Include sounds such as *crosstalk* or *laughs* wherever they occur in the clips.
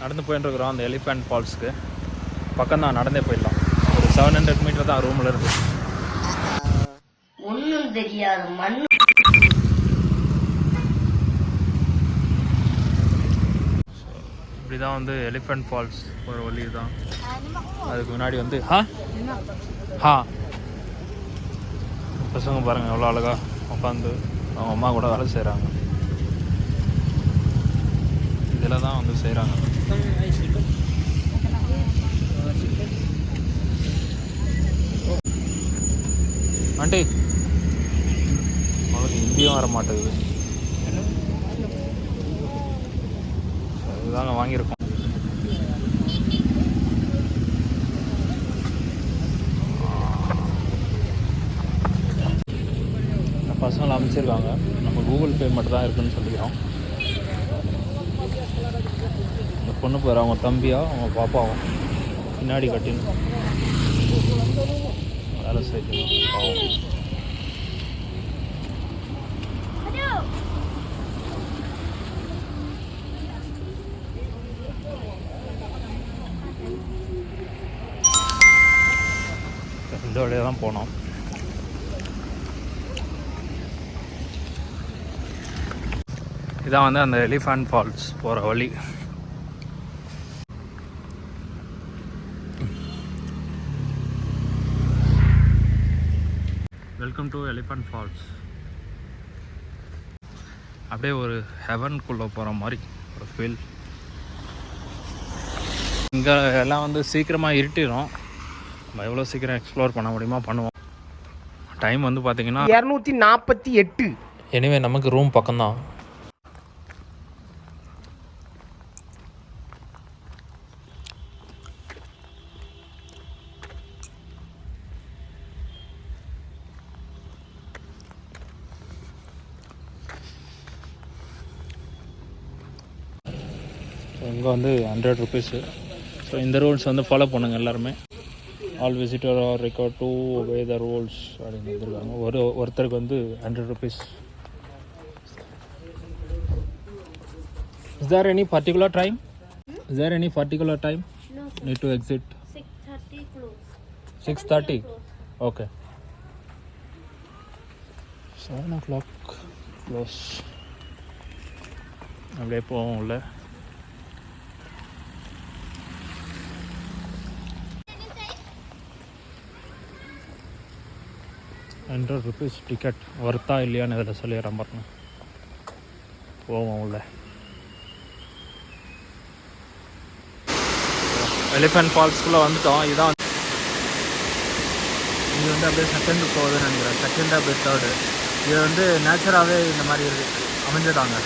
நடந்து போயிட்டுருக்குறோம் அந்த எலிஃபண்ட் ஃபால்ஸ்க்கு பக்கம் தான் நடந்தே போயிடலாம். ஒரு செவன் ஹண்ட்ரட் மீட்டர் தான் ரூமில் இருக்கு. ஒண்ணும் தெரியாது மண் இப்படி தான் வந்து எலிஃபண்ட் ஃபால்ஸ் ஒரு வழி தான் அதுக்கு முன்னாடி வந்து ஹா? ஹா? பசங்க பாருங்கள் எவ்வளோ அழகா உட்காந்து அவங்க அம்மா கூட வேலை செய்கிறாங்க இதில் தான் வந்து செய்கிறாங்க ஆண்டி. உனக்கு ஹிந்தியும் வர மாட்டேங்குது அதுதாங்க வாங்கியிருக்கோம். பசங்களை அமைச்சிருக்காங்க நம்ம கூகுள் பே மட்டும் தான் இருக்குன்னு சொல்லிக்கிறோம் இந்த பொண்ணு பேர் அவங்க தம்பியா அவங்க பாப்பாவும் பின்னாடி கட்டின்னு வேலை செய்யணும் பாவம். இந்த வழியாக தான் போனோம். இதான் வந்து அந்த எலிஃபண்ட் ஃபால்ஸ் போகிற வழி. வெல்கம் டு எலிஃபண்ட் ஃபால்ஸ் அப்படியே ஒரு ஹெவன்குள்ளே போகிற மாதிரி ஒரு ஃபீல் இங்கே எல்லாம் வந்து சீக்கிரமாக இருட்டிடும் நம்ம எவ்வளோ சீக்கிரம் எக்ஸ்ப்ளோர் பண்ண முடியுமா பண்ணுவோம். டைம் வந்து பார்த்தீங்கன்னா இரநூத்தி நாற்பத்தி எட்டு. எனிவே நமக்கு ரூம் பக்கம்தான் இங்கே வந்து ஹண்ட்ரட் ருபீஸு ஸோ இந்த ரூல்ஸ் வந்து ஃபாலோ பண்ணுங்க எல்லாருமே. All visitor are record to obey the rules அப்படின்னு வந்துருக்காங்க. ஒரு ஒருத்தருக்கு வந்து hundred rupees is there any particular time is there any particular time need to exit 6:30 close. Six thirty okay seven o'clock close அப்படியே போவோம் உள்ள ஹண்ட்ரட் ருபீஸ் டிக்கெட் ஒர்த்தா இல்லையான்னு இதில் சொல்லிடுறேன் பாருங்க. போவோம் உள்ள. எலிஃபென்ட் ஃபால்ஸ்குள்ளே வந்துட்டோம். இதுதான் இது வந்து அப்படியே செகண்ட் போகுதுன்னு நினைக்கிறேன். செகண்ட் அப்படியே தேர்டு இது வந்து நேச்சராகவே இந்த மாதிரி அமைஞ்சிட்டாங்க.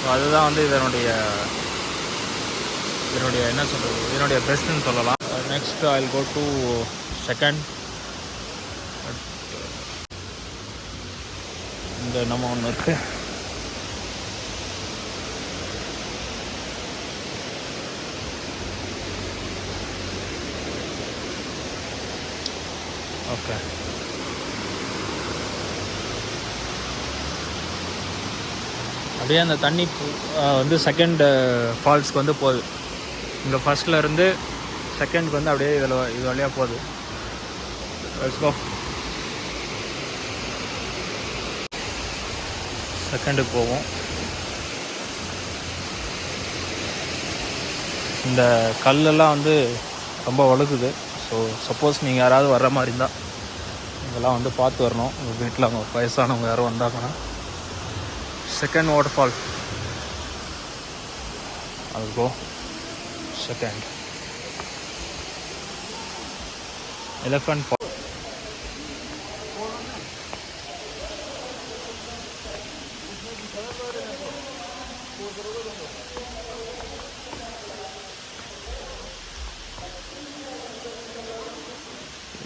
ஸோ அதுதான் வந்து இதனுடைய இதனுடைய என்ன சொல்கிறது இதனுடைய பெஸ்ட்டுன்னு சொல்லலாம். Next I go to second இந்த நம்ம ஒன்று இருக்குது ஓகே அப்படியே அந்த தண்ணி வந்து செகண்ட் ஃபால்ஸ்க்கு வந்து போகுது. இங்கே ஃபர்ஸ்ட்ல இருந்து செகண்ட்க்கு வந்து அப்படியே இதில் இது வழியாக போகுது Let's go. செகண்டுக்கு போவோம் இந்த கல்லெல்லாம் வந்து ரொம்ப வழுக்குது. ஸோ சப்போஸ் நீங்கள் யாராவது வர்ற மாதிரி இருந்தால் இதெல்லாம் வந்து பார்த்து வரணும். உங்கள் வீட்டில் அவங்க வயசானவங்க யாரும் வந்தாங்கன்னா. செகண்ட் வாட்டர் ஃபால் அது கோ செகண்ட் ஃபால்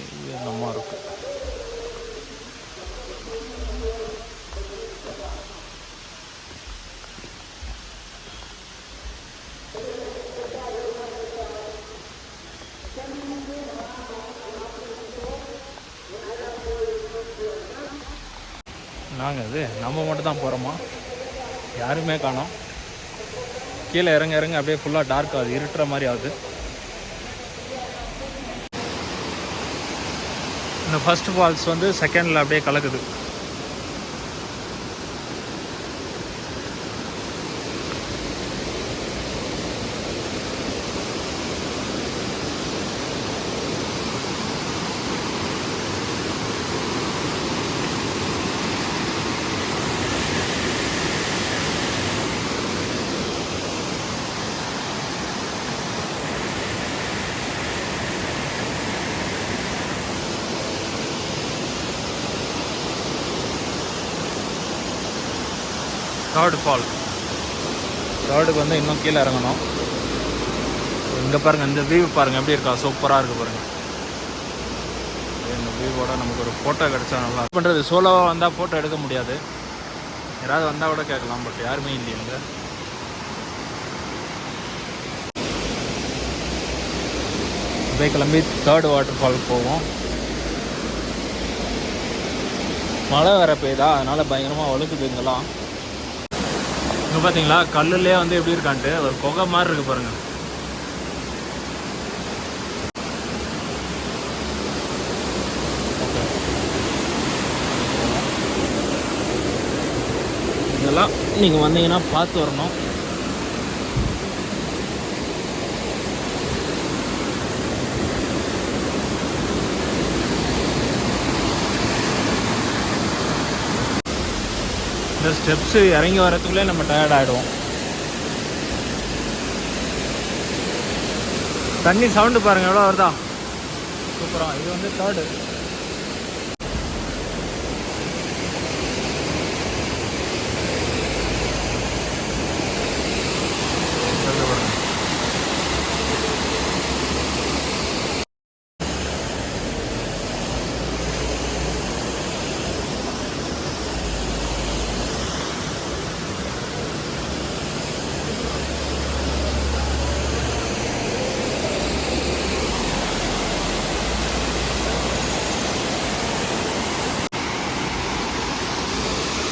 இது என்னமா இருக்கு நாங்கள் இது நம்ம மட்டும் தான் போகிறோமா யாருமே காணோம். கீழே இறங்க இறங்க அப்படியே ஃபுல்லாக டார்க் ஆகுது இருட்டுற மாதிரி ஆகுது. இந்த ஃபர்ஸ்ட் ஃபால்ஸ் வந்து செகண்டில் அப்படியே கலக்குது. Third fall. தேர்டுக்கு வந்து இன்னும் கீழே இறங்கணும். இங்கே பாருங்கள் இந்த வியூ பாருங்கள் எப்படி இருக்கா? சூப்பராக இருக்குது பாருங்கள் இந்த வியூவோட நமக்கு ஒரு ஃபோட்டோ கிடச்சா நல்லா பண்ணுறது சோலோவாக வந்தால் ஃபோட்டோ எடுக்க முடியாது. யாராவது வந்தால் கூட கேட்கலாம் பட் யாருமே இல்லையா இங்கே. அப்படியே கிளம்பி தேர்டு வாட்டர் ஃபால் போவோம். மழை வேறு பெய்யுதா? அதனால் பயங்கரமாக வழுக்குது இங்கெல்லாம். இங்கே பார்த்தீங்களா கல்லுலேயே வந்து எப்படி இருக்கான்ட்டு ஒரு குகை மாதிரி இருக்கு பாருங்க. இதெல்லாம் நீங்கள் வந்தீங்கன்னா பார்த்து வரணும். இந்த ஸ்டெப்ஸு இறங்கி வரத்துக்குள்ளே நம்ம டயர்ட் ஆகிடுவோம் தண்ணி சவுண்டு பாருங்கள் எவ்வளோ வருதா? சூப்பராக இது வந்து தேர்டு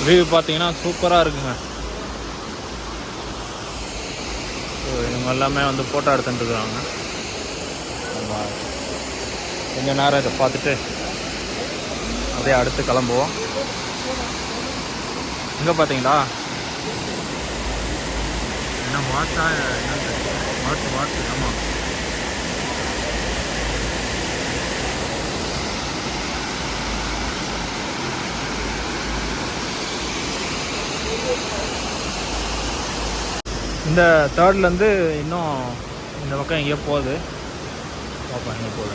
வியூ பார்த்தீங்கன்னா சூப்பராக இருக்குங்க. ஸோ இவங்க எல்லாமே வந்து ஃபோட்டோ எடுத்துட்டுருக்குறாங்க நம்ம கொஞ்ச நேரம் இதை பார்த்துட்டு அப்படியே அடுத்து கிளம்புவோம். இங்கே பார்த்தீங்களா? என்ன மாட்டா என்ன மாட்டு மாட்டு ஆமாம் இந்த தேர்ட்லேருந்து இன்னும் இந்த பக்கம் எங்கேயோ போகுது. பார்ப்போம் எங்கே போகுது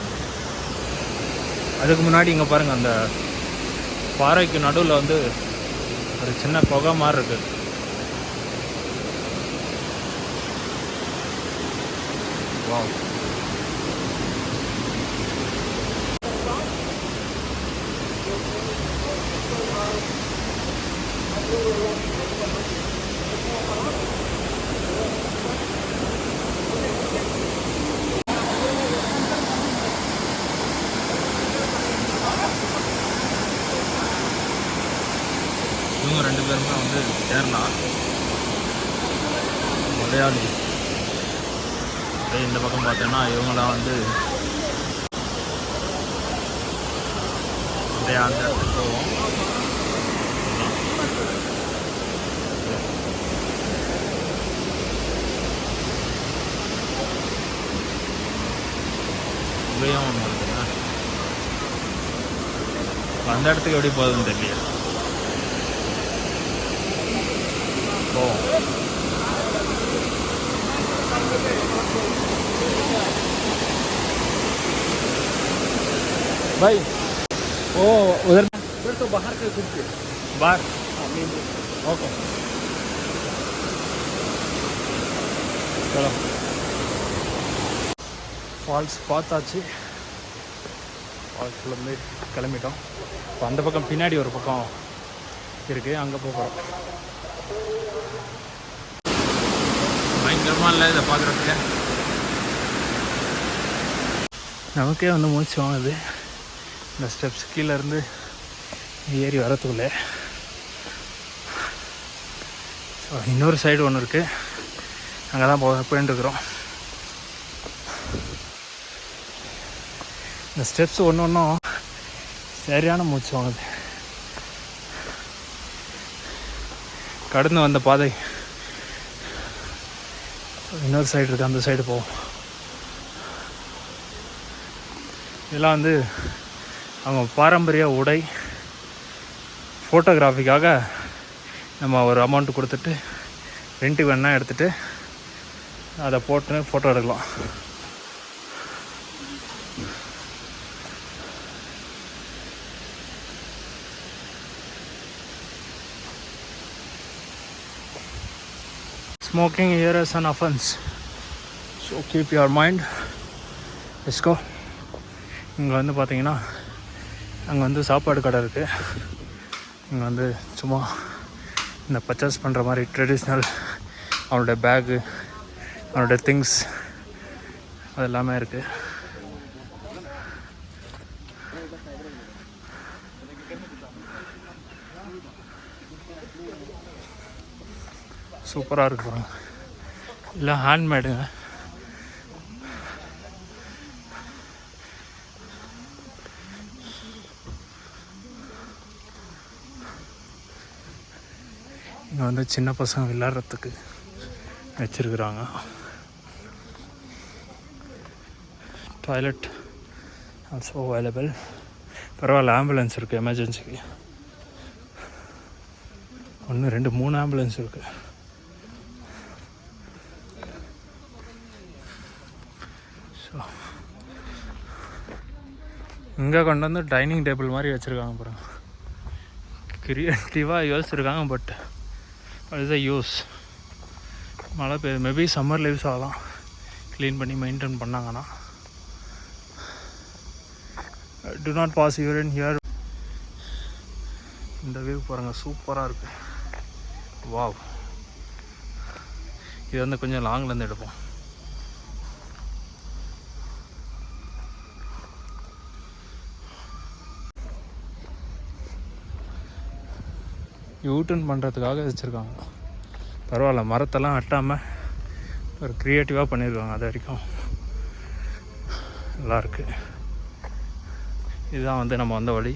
அதுக்கு முன்னாடி இங்கே பாருங்கள் அந்த பாறைக்கு நடுவில் வந்து ஒரு சின்ன குகை மாதிரி இருக்குது Wow இவங்க ரெண்டு பேருமே வந்து கேரளா மலையாளி அப்படியே இந்த பக்கம் பார்த்தோன்னா இவங்களாம் வந்து அப்படியே அந்த இடத்துக்கு போவோம். இங்கேயும் ஒன்று இருக்குங்க அந்த இடத்துக்கு எப்படி போகுதுன்னு தெரியல போவோம் भाई वो उधर फिर तो बाहर के घूम के बाहर हाँ, main road। ஓகே சலோ ஃபால்ஸ் பார்த்தாச்சு ஃபால்ஸ்லேருந்து கிளம்பிட்டோம் இப்போ அந்த பக்கம் பின்னாடி ஒரு பக்கம் இருக்குது அங்கே போகிறோம் பயங்கரமாக இல்லை இதை பார்க்குறதுக்கு நமக்கே வந்து மூச்சு வாங்குது இந்த ஸ்டெப்ஸ் கீழேருந்து ஏறி வரத்துக்குள்ளே ஸோ இன்னொரு சைடு ஒன்று இருக்குது அங்கே தான் போ போயிட்டு இந்த ஸ்டெப்ஸ் ஒன்று ஒன்றும் சரியான மூச்சு வாங்குது. கடந்து வந்த பாதை. இன்னொரு சைடு இருக்குது அந்த சைடு போவோம். இதெல்லாம் வந்து அவங்க பாரம்பரிய உடை ஃபோட்டோகிராஃபிக்காக நம்ம ஒரு அமௌண்ட் கொடுத்துட்டு ரெண்ட்டுக்கு வேணால் எடுத்துகிட்டு அதை போட்டு ஃபோட்டோ எடுக்கலாம் Smoking here is an offense. So keep your mind. Let's go. இங்கே வந்து பார்த்தீங்கன்னா அங்கே வந்து சாப்பாடு கடை இருக்குது இங்கே வந்து சும்மா இந்த பர்ச்சேஸ் பண்ணுற மாதிரி ட்ரெடிஷ்னல் அவனோட பேகு அவனோட திங்ஸ் அது எல்லாமே இருக்குது சூப்பராக இருக்கு பாருங்க. இல்லை ஹேண்ட்மேடுங்க இங்கே வந்து சின்ன பசங்க விளையாடுறதுக்கு வச்சுருக்குறாங்க. டாய்லெட் ஆல்சோ அவைலபிள் பரவாயில்ல ஆம்புலன்ஸ் இருக்குது எமர்ஜென்சிக்கு ஒன்று ரெண்டு மூணு ஆம்புலன்ஸ் இருக்குது ஸோ இங்கே கொண்டு வந்து டைனிங் டேபிள் மாதிரி வச்சுருக்காங்க பாருங்கள் கிரியேட்டிவாக *laughs* யோசிச்சிருக்காங்க பட் இஸ் அ யூஸ் மழை பெய்யுது. மேபி சம்மரில் யூஸ் ஆகலாம். க்ளீன் பண்ணி மெயின்டைன் பண்ணாங்கன்னா. Do not pass urine here இந்த வியூ பாருங்கள் சூப்பராக இருக்குது வாவ் இது வந்து கொஞ்சம் லாங்லேருந்து எடுப்போம். யூட்டன் பண்ணுறதுக்காக வச்சுருக்காங்க. பரவாயில்ல மரத்தெல்லாம் வெட்டாமல் ஒரு க்ரியேட்டிவாக பண்ணியிருக்காங்க அது வரைக்கும். நல்லாயிருக்கு இதுதான் வந்து நம்ம வந்த வழி.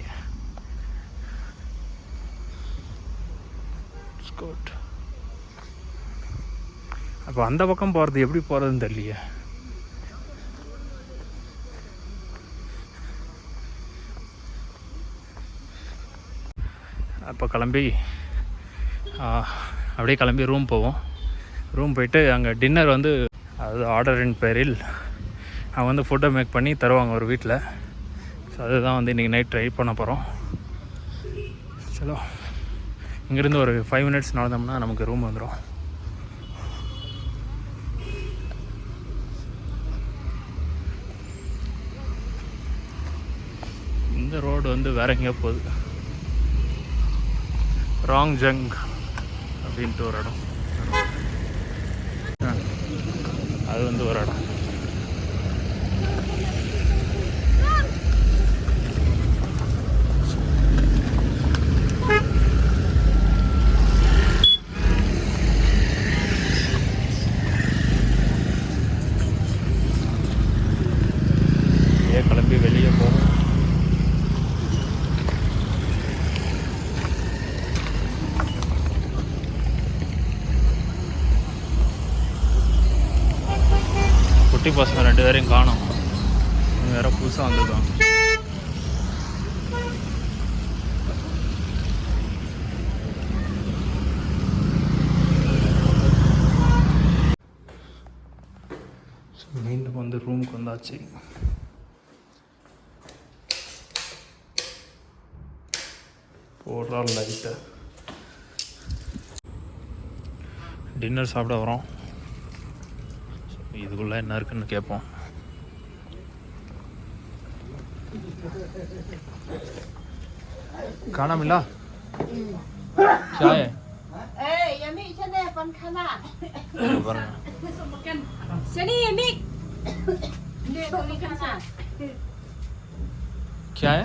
ஸ்கோட் அப்போ அந்த பக்கம் போகிறது எப்படி போகிறதுன்னு தெரியலையே. அப்போ கிளம்பி அப்படியே கிளம்பி ரூம் போவோம். ரூம் போயிட்டு அங்கே டின்னர் வந்து அது ஆர்டரின் பேரில் அவங்க வந்து ஃபுட்டை மேக் பண்ணி தருவாங்க ஒரு வீட்டில் ஸோ அதுதான் வந்து இன்றைக்கி நைட் ட்ரை பண்ண போகிறோம் சலோ இங்கேருந்து ஒரு ஃபைவ் மினிட்ஸ் நடந்தோம்னா நமக்கு ரூம் வந்துடும் இந்த ரோடு வந்து வேற எங்கேயோ போகுது. ராங் ஜங் அப்படின்ட்டு ஒரு இடம். அது வந்து ஒரு இடம். பசங்க ரெண்டு பேரையும் காணோம். வேற புதுசாக வந்திருக்காங்க. மீண்டும் வந்து ரூமுக்கு வந்தாச்சு. போடுறா லைட்டை டின்னர் சாப்பிட வரோம். இதுக்குள்ளே என்ன இருக்குன்னு கேட்போம் காணாமில்லா क्या है Ê, em bị chân đây con khăn à? இது பாருங்க Seni yemek. Ne kali khăn à? क्या है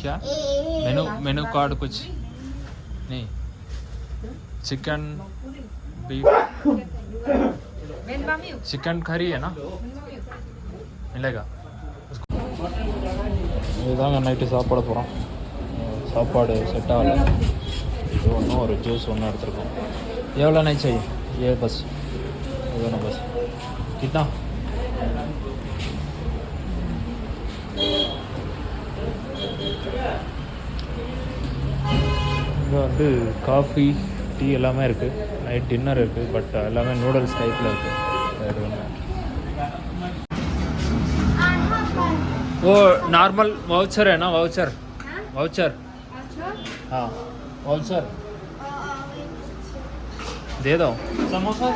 क्या मेनू मेनू कार्ड कुछ नहीं chicken beef Men bami. Chicken curry है ना मिलेगा இதுதாங்க நைட்டு சாப்பிட போகிறோம் சாப்பாடு செட் ஆகலை இது ஒன்றும் ஒரு ஜூஸ் ஒன்று எடுத்துருக்கோம் எவ்வளோ நைட் செய்யும் ஏ பஸ் எவ்வளோ பஸ் கிட்டா இங்கே வந்து காஃபி டீ எல்லாமே இருக்குது நைட் டின்னர் இருக்குது பட் எல்லாமே நூடுல்ஸ் டைப்பில் இருக்குது வேறு ஒன்று वो नॉर्मल वाउचर है ना वाउचर वाउचर हाँ वाउचर दे दो समोसा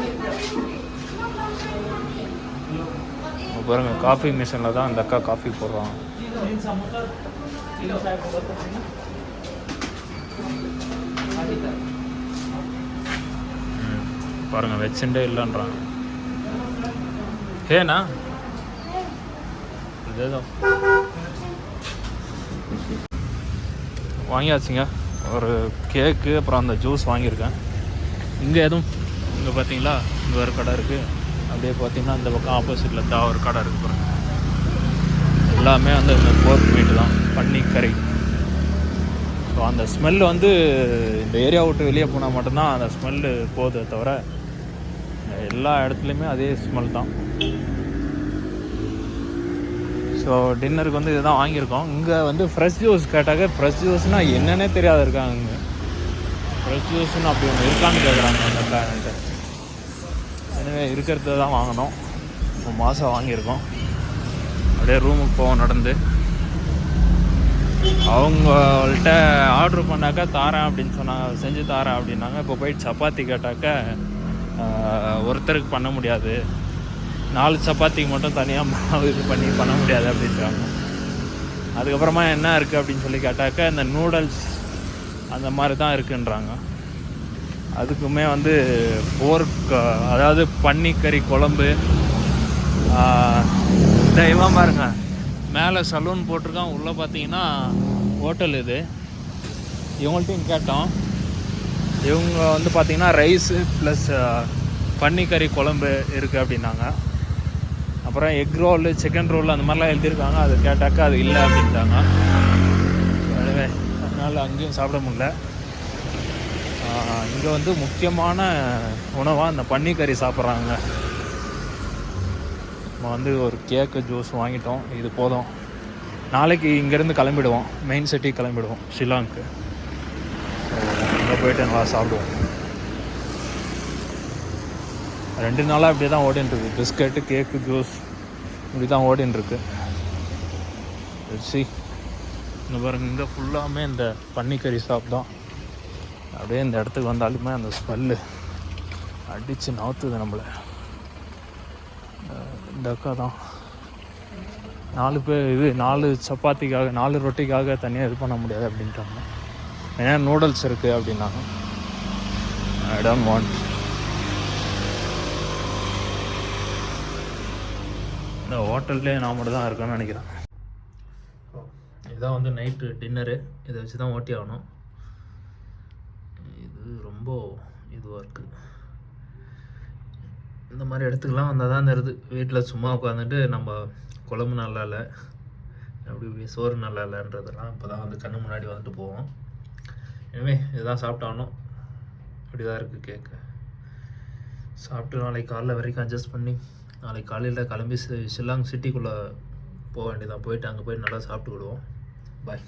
பாருங்க காஃபி மிஷினில் தான் அந்த அக்கா காஃபி போடுறாங்க ம், பாருங்கள் வச்சுட்டே இல்லைன்றாங்க. ஏண்ணா இதேதோ. வாங்கியாச்சுங்க. ஒரு கேக்கு அப்புறம் அந்த ஜூஸ் வாங்கியிருக்கேன். இங்கே எதுவும் இங்கே பார்த்தீங்களா இங்கே ஒரு கடை இருக்குது அப்படியே பார்த்தீங்கன்னா அந்த பக்கம் ஆப்போசிட்டில் தான் ஒரு கடை இருக்குது பாருங்கள் எல்லாமே வந்து இந்த போர்க் மீட்டு தான். பன்னிக்கறி ஸோ அந்த ஸ்மெல் வந்து இந்த ஏரியா விட்டு வெளியே போனால் மட்டும்தான் அந்த ஸ்மெல்லு போகுதே தவிர எல்லா இடத்துலையுமே அதே ஸ்மெல் தான். ஸோ டின்னருக்கு வந்து இதுதான் வாங்கியிருக்கோம். இங்கே வந்து ஃப்ரெஷ் ஜூஸ் கேட்டாக்க ஃப்ரெஷ் ஜூஸ்னால் என்னன்னே தெரியாத இருக்காங்க இங்கே. ஃப்ரெஷ் ஜூஸ்னு அப்படி ஒன்று இருக்கான்னு கேட்குறாங்க அந்த பேரண்ட்டு எனவே இருக்கிறத தான் வாங்கினோம் இப்போ மாதம் வாங்கியிருக்கோம். அப்படியே ரூமுக்கு போவோம் நடந்து. அவங்கள்ட்ட ஆர்டர் பண்ணாக்கா தாரேன் அப்படின்னு சொன்னாங்க. செஞ்சு தாரேன் அப்படின்னாங்க. இப்போ போயிட்டு சப்பாத்தி கேட்டாக்க ஒருத்தருக்கு பண்ண முடியாது. நாலு சப்பாத்திக்கு மட்டும் தனியாக மாவு இது பண்ணி பண்ண முடியாது அப்படின்றாங்க. அதுக்கப்புறமா என்ன இருக்குது அப்படின்னு சொல்லி கேட்டாக்க இந்த நூடுல்ஸ் அந்த மாதிரி தான் இருக்குன்றாங்க. அதுக்குமே வந்து போர்க் அதாவது பன்னிக்கறி குழம்பு தெய்வம் பாருங்க மேலே சலூன் போட்டிருக்கான். உள்ளே பார்த்தீங்கன்னா ஹோட்டல் இது. இவங்கள்ட்டையும் கேட்டோம். இவங்க வந்து பார்த்திங்கன்னா ரைஸு ப்ளஸ் பன்னிக்கறி குழம்பு இருக்குது அப்படின்னாங்க. அப்புறம் எக் ரோலு சிக்கன் ரோல் அந்த மாதிரிலாம் எழுதியிருக்காங்க. அது கேட்டாக்கா அது இல்லை அப்படின்ட்டாங்க. எனவே அதனால் அங்கேயும் சாப்பிட முடியல. இங்கே வந்து முக்கியமான உணவாக இந்த பன்னிக்கறி சாப்பிட்றாங்க. நம்ம வந்து ஒரு கேக்கு ஜூஸ் வாங்கிட்டோம். இது போதும். நாளைக்கு இங்கேருந்து கிளம்பிடுவோம். மெயின் சிட்டி கிளம்பிடுவோம். ஷில்லாங்க்கு. அங்கே போயிட்டு நல்லா சாப்பிடுவோம். ரெண்டு நாளாக இப்படி தான் ஓடின்னு இருக்கு பிஸ்கட்டு கேக்கு ஜூஸ் இப்படி தான் ஓடின்னு இருக்கு சி இந்த பாருங்க இங்கே ஃபுல்லாமே இந்த பன்னிக்கறி ஷாப் தான். அப்படியே இந்த இடத்துக்கு வந்தாலுமே அந்த ஸ்மெல்லு அடித்து நவுத்துது நம்மளை. இந்த அக்கா தான். நாலு பேர் இது நாலு சப்பாத்திக்காக நாலு ரொட்டிக்காக தனியாக இது பண்ண முடியாது அப்படின்ட்டாங்க. ஏன்னா நூடுல்ஸ் இருக்குது அப்படின்னாங்க. ஐ டோன்ட் வாண்ட் இந்த ஹோட்டல்லே நான் மட்டும் தான் இருக்கேன்னு நினைக்கிறேன். இதான் வந்து நைட்டு டின்னரு. இதை வச்சு தான் ஓட்டி ஆகணும். இது ரொம்ப இதுவாக இருக்குது இந்த மாதிரி இடத்துக்குலாம் வந்தால் தான் தருது வீட்டில் சும்மா உட்காந்துட்டு நம்ம குழம்பு நல்லா இல்லை. அப்படி சோறு நல்லா இல்லைன்றதெல்லாம் இப்போ தான் வந்து கண்ணு முன்னாடி வந்துட்டு போவோம். எனவே இதுதான் சாப்பிட்டானோ இப்படி தான் இருக்குது கேக்கு சாப்பிட்டு நாளைக்கு காலைல வரைக்கும் அட்ஜஸ்ட் பண்ணி நாளைக்கு காலையில் கிளம்பி ஷில்லாங் சிட்டிக்குள்ளே போக வேண்டியதான் போயிட்டு அங்கே போய் நல்லா சாப்பிட்டு விடுவோம் பாய்